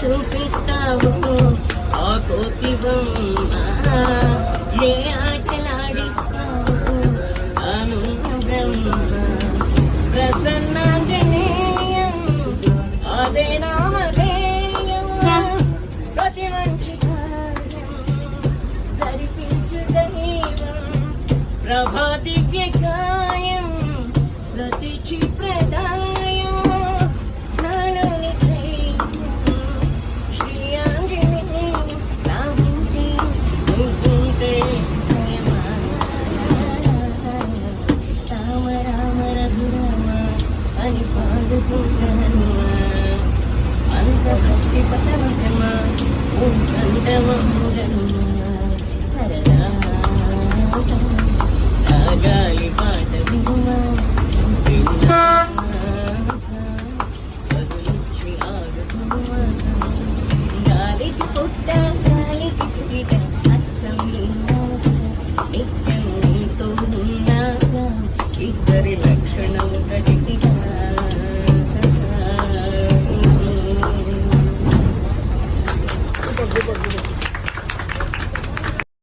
చూపిస్తావు? ఆ కోతి బొమ్మ ఏ ఆటలాడిస్తావు. అను బ్రహ్మ ప్రసన్నాంజనేయం అదే నామధేయం. ప్రతి మంచి కార్యం జరిపించు దైవం ప్రభా దివ్యకాయం ప్రతి Ba't naman sa mga... Oh, ang itawa mo, gano'n. করবে